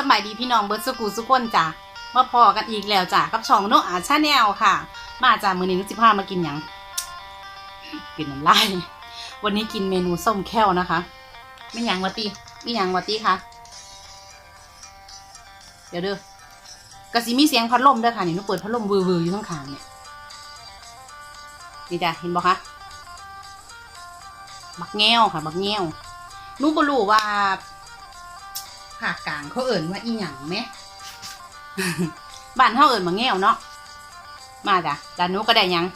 สมัยดีพี่น้องเบิร์ดสกูสุกคนจ้ะมาพอกันอีกแล้วจ้ะกับช่องโนอาชาแนลค่ะ มาจากมือนี้นุสิพามากินยังกินน้ำลายวันนี้กินเมนูส้มแค้วนะคะไม่ยังวะตีไม่ยังวะตีค่ะ เดี๋ยวเด้อกระสีมีเสียงพัดลมด้วยค่ะนี่นุเปิดพัดลมวือๆอยู่ข้างๆเนี่ยนี่จ้ะเห็นบ่คะบักแง้วค่ะ บักแง้วนุก็รู้ว่า ภาคกลางเขาเอิ่นว่าอีหยังไหมบ้านเขาเอิ่นมาแง่วเนาะมาจ้ะดานนู้นก็ได้ยัง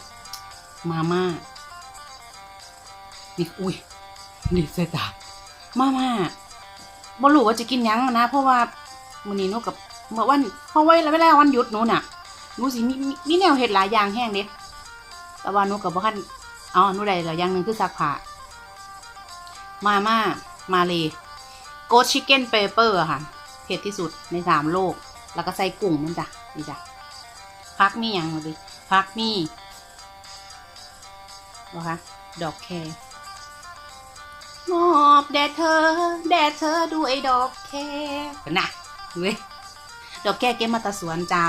มาม่านี่อุ้ยดีเสตามาม่าบ่รู้ว่าจะกินยังนะ เพราะว่ามื้อนี้หนูกับเมื่อวันเพราะว่าเวลาวันหยุดหนูน่ะหนูสิมีมีมีแนวเฮ็ดหลายอย่างแห้งเด้แต่ว่าหนูกับบ่คันอ๋อหนูได้แล้วอย่างหนึ่งคือซักผ้ามาม่ามาเลย โกชิคเก้นเปเปอร์ค่ะ เผ็ดที่สุดในสามโลก แล้วก็ใส่กุ้งมันจ้ะนี่จ้ะพักมีอย่างมาดิพักมีวะคะดอกแครมอบแด่เธอ แด่เธอด้วยดอกแครนะเว้ยดอกแครเก็บมาตาสวนจ้า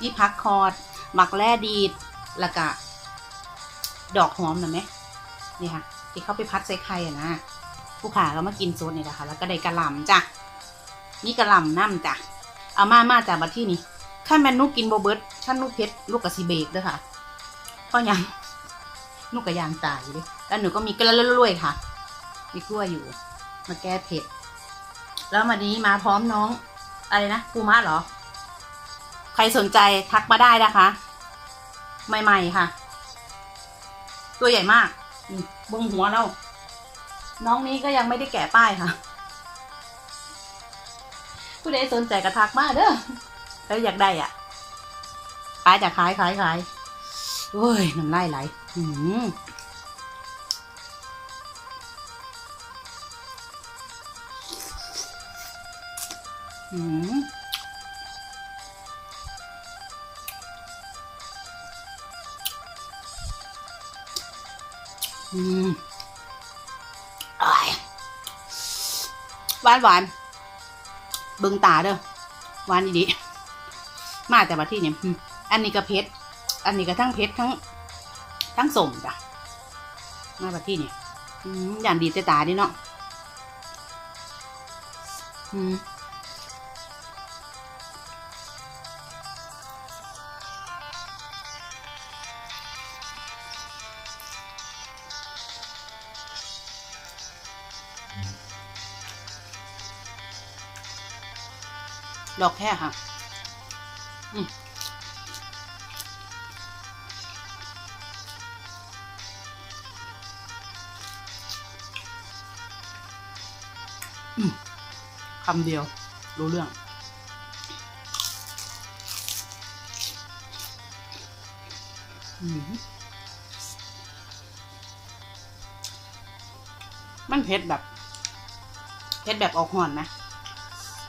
นี่พักคอร์ดหมักแร่ดีดแล้วก็ดอกหอมหนะไหมนี่ค่ะที่เขาไปพัดใส่ไข่อะนะ ผู้ขาก็มากินโซนนี่แหละค่ะ แล้วก็ได้กระหล่ำจ้ะนี่กระหล่ำน้ำจ้ะเอามามาจากบัดที่นี่ถ้าแมนนุกกินโบเบิร์ตชั้นนุกเพชรลูกกะซีเบกด้วยค่ะเพราะยังนุกกระยางตายอยู่ดิแล้วหนูก็มีกระลุ่ยๆค่ะ มีกล้วยอยู่ มาแก้เผ็ด แล้วมานี้มาพร้อมน้อง อะไรนะปูม้าเหรอ ใครสนใจทักมาได้นะคะ ใหม่ ๆ ค่ะ ตัวใหญ่มากบงหัวเรา น้องนี้ก็ยังไม่ได้แกะป้ายค่ะ ผู้ใดสนใจกระทักมาเด้อแล้วอยากได้อะขายจะขายขายขายโอ้ยน้ำลายไหลอืมอืมอืมานหวานเบิ่งตาเด้อหวานดีๆมาแต่มาที่เนี่ยอันนี้ก็เพชรอันนี้ก็ทั้งเพชรทั้ง ทั้งสมจ้ะมาบัดที่เนี่ยอืมอย่างดีแต่ตาดิเนาะอืม ดอกแค่ค่ะอืมคำเดียว รู้เรื่องอืมมันเผ็ดแบบ เผ็ดแบบออกห่อนนะ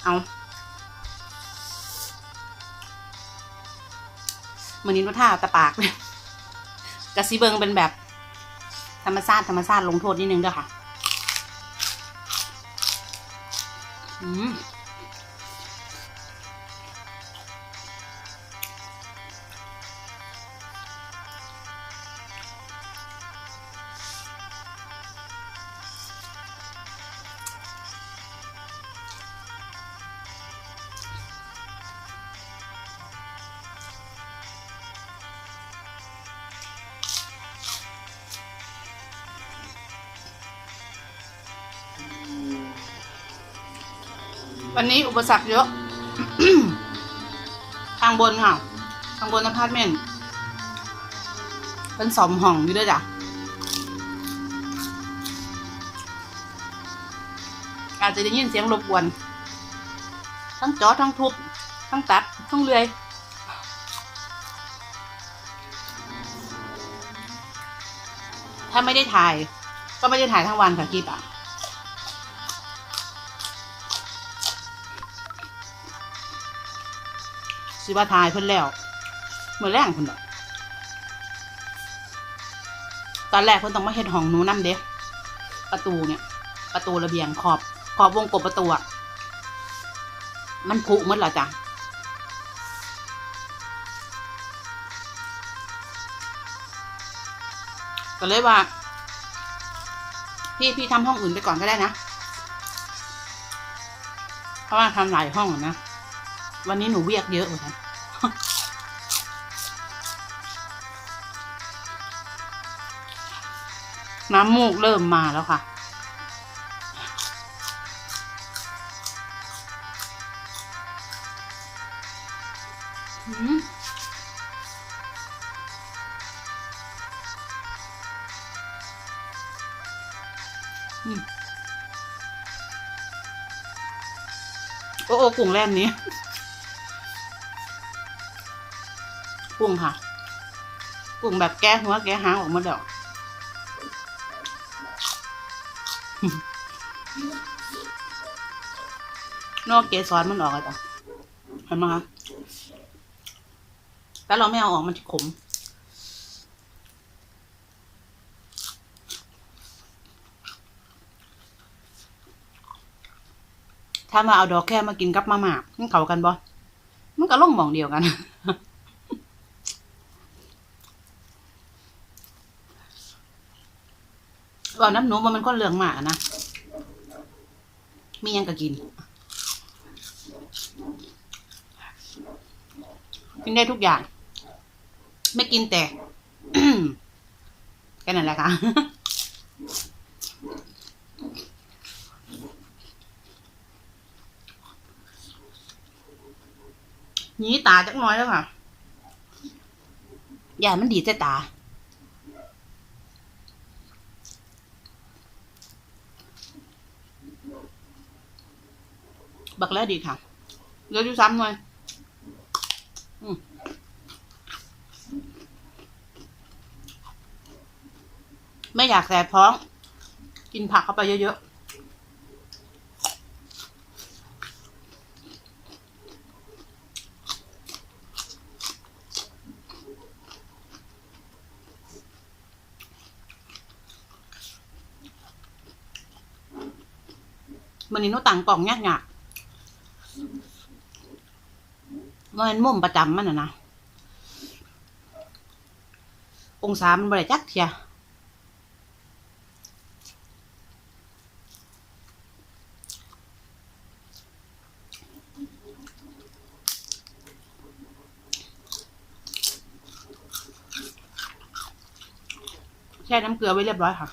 เอา มือนี้นุท่าตะปากเลยกระซีเบิงเป็นแบบ ธรรมชาติธรรมชาติลงโทษนิดนึงด้วยค่ะ อืม วันนี้อุปสรรคเยอะ ทางบนค่ะ ทางบนอพาร์ตเมนต์เป็นสองห้องอยู่ด้วยจ้ะ อาจจะได้ยินเสียงรบกวน ทั้งจอทั้งทุบ ทั้งตัด ทั้งเลื่อยถ้าไม่ได้ถ่าย ก็ไม่ได้ถ่ายทั้งวันค่ะคลิปอะ สิว่าทายเพิ่นแล้วเมื่อแรงเพิ่นดอกตอนแรกเพิ่นต้องมาเฮ็ดห้องหนูนำเด้ประตูเนี่ย ประตูระเบียงขอบ ขอบวงกบประตูอะมันผุหมดและจ้ะก็เลยว่า พี่พี่ทำห้องอื่นไปก่อนก็ได้นะ เพราะว่าทำหลายห้องนะ วันนี้หนูเวียกเยอะเหมือนกันน้ำมูกเริ่มมาแล้วค่ะอืมอืมโอ้โอ้กุ้งแล่นนี้ กุ้งค่ะ กุ้งแบบแก้หัวแก้หางออกมาเดี๋ยวนอกเกสรมันออกอะจ้ะเห็นไหมคะแล้วเราไม่เอาออกมันจะขมถ้ามาเอาดอกแค่มากินกับมาม่ามันเข้ากันบ่มันก็ล่องหมองเดียวกัน ว่าน้ำหนูมันมันก็เหลืองหมานะ มียังก็กิน กินได้ทุกอย่าง ไม่กินแต่แค่นั้นแหละค่ะหนีตาจักน้อยแล้วค่ะ อย่ามันดีแต่ตา บักแล้วดีค่ะเดี๋ยวดูซ้ำหน่อยไม่อยากแสบท้อง กินผักเข้าไปเยอะๆมันนี่โนต่างกล่องยากๆ มันมุมประจำมันนะนะองศามันบริจักเทียแช่น้ำเกลือไว้เรียบร้อยค่ะ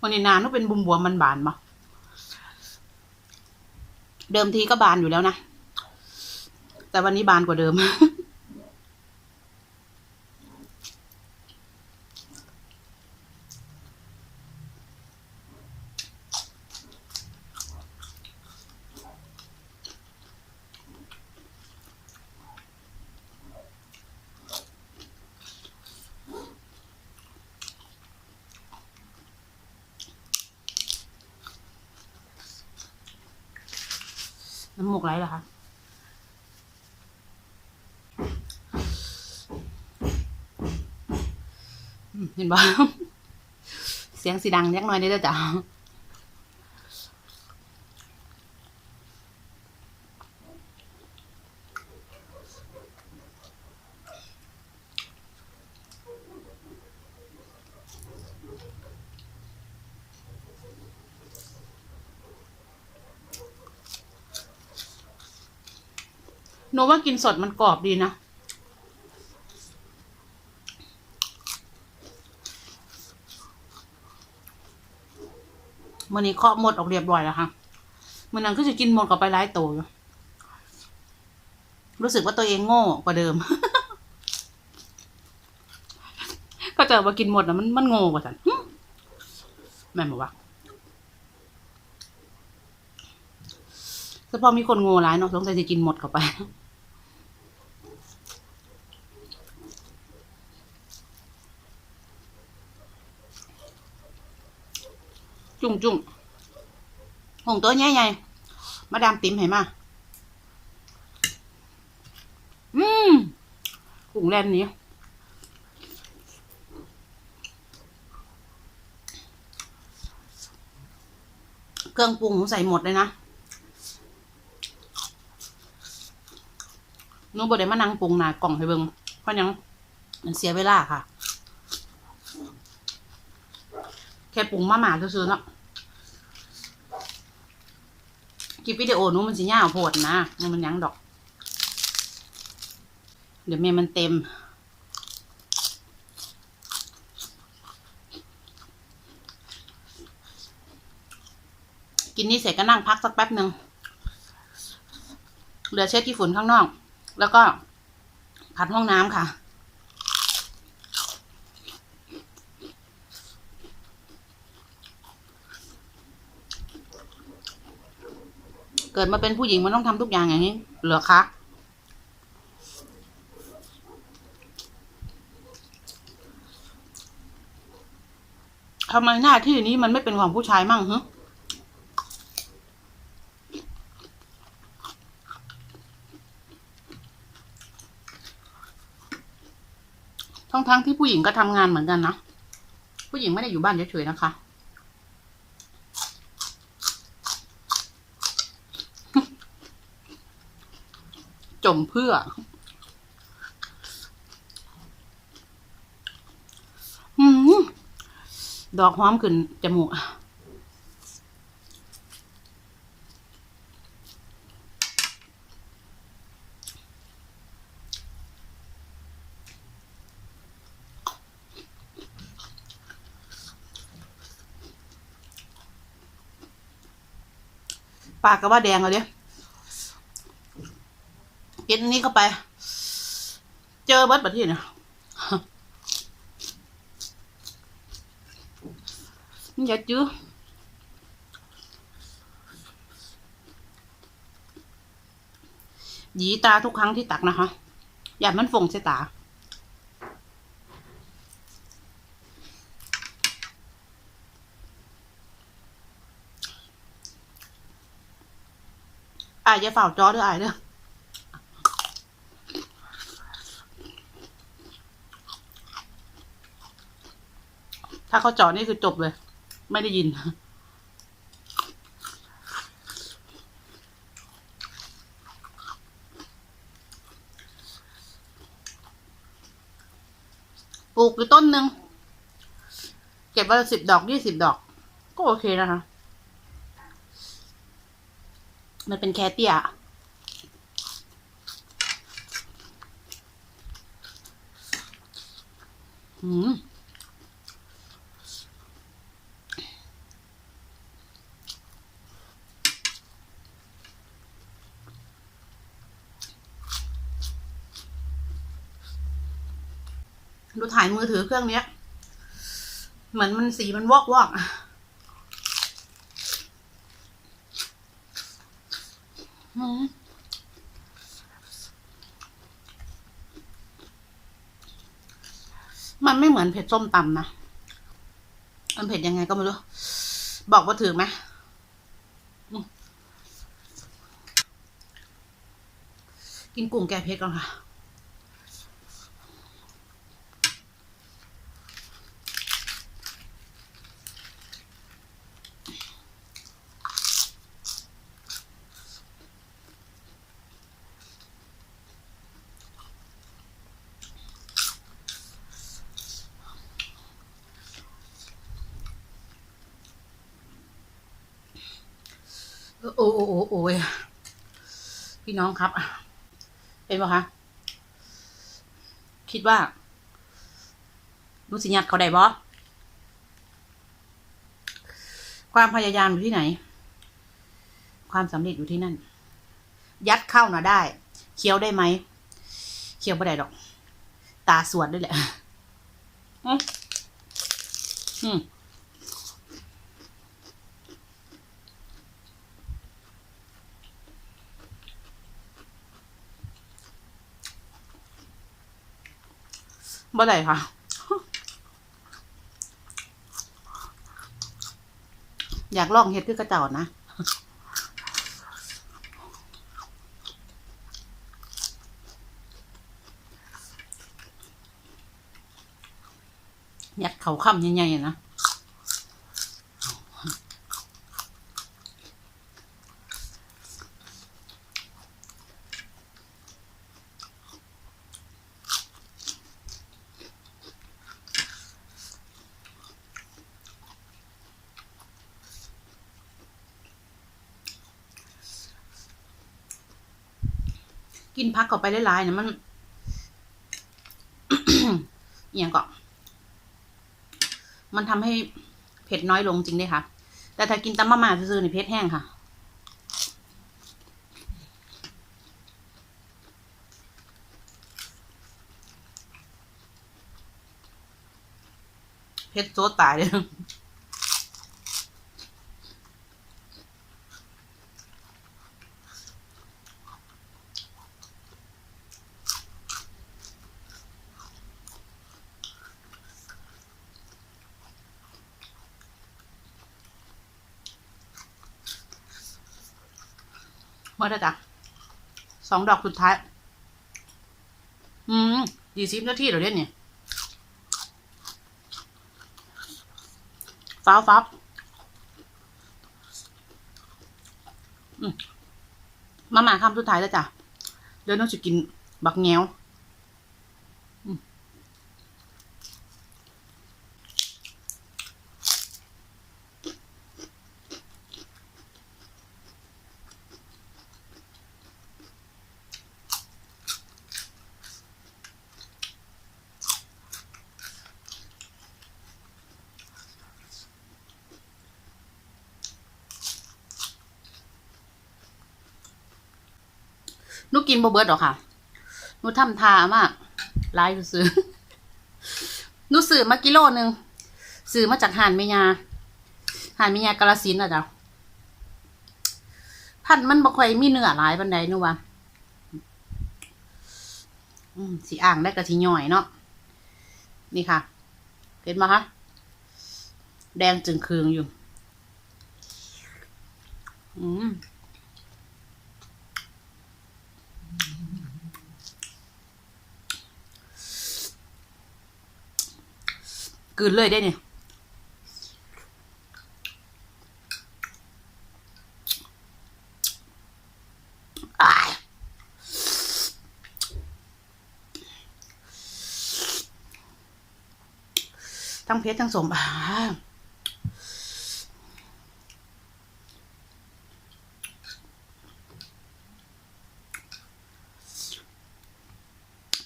วันนี้นานก็เป็นบุมบวมมันบานมาเดิมทีก็บานอยู่แล้วนะ แต่วันนี้บานกว่าเดิม น้ำมูกไรเหรอคะเห็นบ่เสียงสีดังเล็กน้อยได้อจ้ะ หนูว่ากินสดมันกรอบดีนะ มื่อนี้เคาะหมดออกเรียบร้อยแล้วค่ะมื่อนั้นก็จะกินหมดกับไปร้ายโตอยู่รู้สึกว่าตัวเองโง่กว่าเดิม ก็เจอว่ากินหมดนะมันมันโง่กว่าฉันแม่บอกว่าแต่พอมีคนโง่ร้ายเนาะสงสัยจะกินหมดเข้าไป จุ่มจุ่มหงตัวใหญ่ใหญ่มาดามติ๋มเห้นมาอืมกุ้งแลนนี้เครื่องปรุงผมใส่หมดเลยนะนูบดได้มานั่งปรุงนากล่องให้เบิงเพราะยังมันเสียเวลาค่ะ แค่ปรุงมาหมาซื่อๆเนาะคลิปวิดีโอนู้มันสิยาวโพดนะมันมันยังดอก เดี๋ยวเมมมันเต็ม กินนี่เสร็จก็นั่งพักสักแป๊บหนึ่งเหลือเช็ดที่ฝุ่นข้างนอก แล้วก็ผัดห้องน้ำค่ะ เกิดมาเป็นผู้หญิงมันต้องทำทุกอย่างอย่างนี้ เหรอคะทำไมหน้าที่นี้มันไม่เป็นของผู้ชายมั่งฮึทั้งทั้งๆที่ผู้หญิงก็ทำงานเหมือนกันนะ ผู้หญิงไม่ได้อยู่บ้านเฉยๆนะคะ มเพื่อ อืมดอกหอมขึ้นจมูกปากก็ว่าแดงเลยเดี๋ย นนี้เข้าไป เจอเบิร์ดประเทศเนี่ยอย่าจื้อหยีตาทุกครั้งที่ตักนะคะ อย่ามันฟงใส่ตาอายอย่าเฝ้าจอเด้ออายเด้อ ถ้าเขาเจอนี่คือจบเลย ไม่ได้ยิน ปลูกอยู่ต้นหนึ่ง เก็บวันละสิบดอกยี่สิบดอก ก็โอเคนะคะ มันเป็นแคเตียอืม ดูถ่ายมือถือเครื่องเนี้ย เหมือนมันสีมันวอกวอกอืมมันไม่เหมือนเผ็ดส้มตำนะ มันเผ็ดยังไงก็ไม่รู้ บอกว่าถือไหม กินกุ้งแกเผ็ดก่อนค่ะ โอ้โอ้โอ้โอ้ยพี่ น้องครับ เป็นปะคะคิดว่ารู้สิยัดเขาได้บ่ความพยายามอยู่ที่ไหน ความสำเร็จอยู่ที่นั่น ยัดเข้านะได้ เคี้ยวได้ไหม เคี้ยวไม่ได้หรอก ตาสวดด้วยแหละ อืม บ่ได้ค่ะ อยากลองเห็ดคือกระเจ้านะอยากเขาค่ำใหญ่ๆนะ พักเข้าไปหลายๆเนี่ยมันอย่างก็มันทำให้เผ็ดน้อยลงจริงด้วยค่ะ แต่ถ้ากินตำมะม่าซื่อๆนี่เผ็ดแห้งค่ะ เผ็ดโซตายเลย เมื่อไรจ้ะสองดอกสุดท้าย อืมยี่สิบนาทีเราเนี่ยเนี่ยฟ้าฟ้าอืมมามาคำสุดท้ายแล้วจ้ะเดี๋ยวน้องจะกินบักแงว หนูกินบ่เบิดหรอกค่ะหนูทำทามากไลายซื้อหนูซื้อมากิโลหนึ่งซื้อมาจากหานเมียาหานเมียากาลสินอะจ้ะพันมันบ่ค่อยมีเนื้อหลายปานใดหนูว่าอืมสีอ่างได้กะทิย่อยเนาะนี่ค่ะ เห็นไหมคะแดงจึงเคืองอยู่ อืม กืนเลยได้เนี่ยอ้ายทั้งเพชรทั้งสมอ่า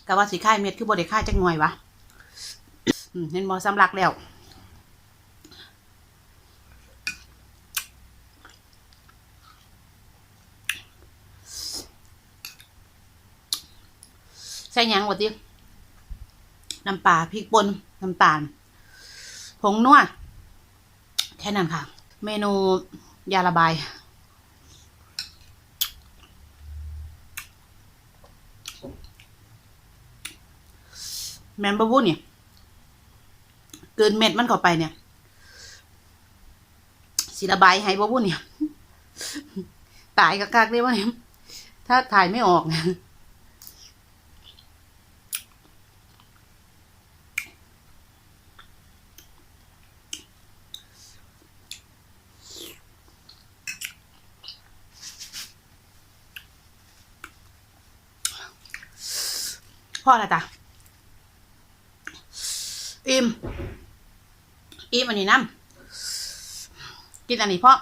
กะว่าสีค่ายเม็ดคือบริค่ายจักหน่อยวะ เห็นบอสำลักแล้วใส่ยังวะติน้ำปลาพริกป่นน้ำตาล ผงนัวแค่นั้นค่ะ เมนูยาระบาย แมนบะวุ้นเนี่ย เกินเม็ดมันเข้าไปเนี่ยสีระบายให้บ่บุ่นเนี่ย ตายกักๆได้ว่าเนี่ยถ้าถ่ายไม่ออกเนี่ยพ่ออะไรจ้ะอิ่ม อิ่มอันนี้น้ำกินอันนี้เพราะ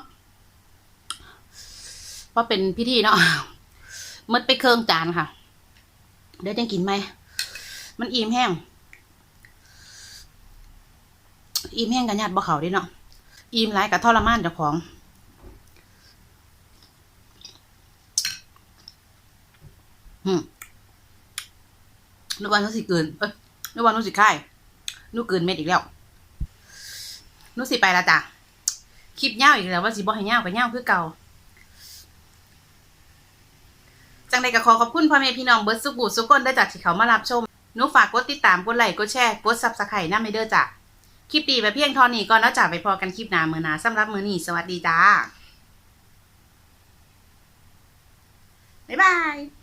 เพราะเป็นพิธีเนาะมดไปเครื่องจานค่ะ เดี๋ยวจะกินไหม มันอิ่มแห้ง อิ่มแห้งกันญาติบ่เขาดิเนาะ อิ่มไรกับทรมานเจ้าของอืมนึกว่านุสิเกิน เอ้ยนึกว่านุสิค่ายนุเกินเม็ดอีกแล้ว นุสิไปละจ้ะ คลิปเง่าอีกแล้วว่าสิบ่ให้เง่าไปเง่าคือเก่า จังใดก็ขอขอบคุณพ่อแม่พี่น้องเบิร์ดสุกุสุกคนได้จากที่เขามารับชมนูฝากกดติดตามกดไลค์กดแชร์กดซับสไครต์น้าไม่เด้อจ้ะ คลิปดีไปเพียงเท่านี้ก่อนแล้วจ้ะไปพอกันคลิปหน้ามือหนาสำหรับมือนี้สวัสดีจ้าบ๊ายบาย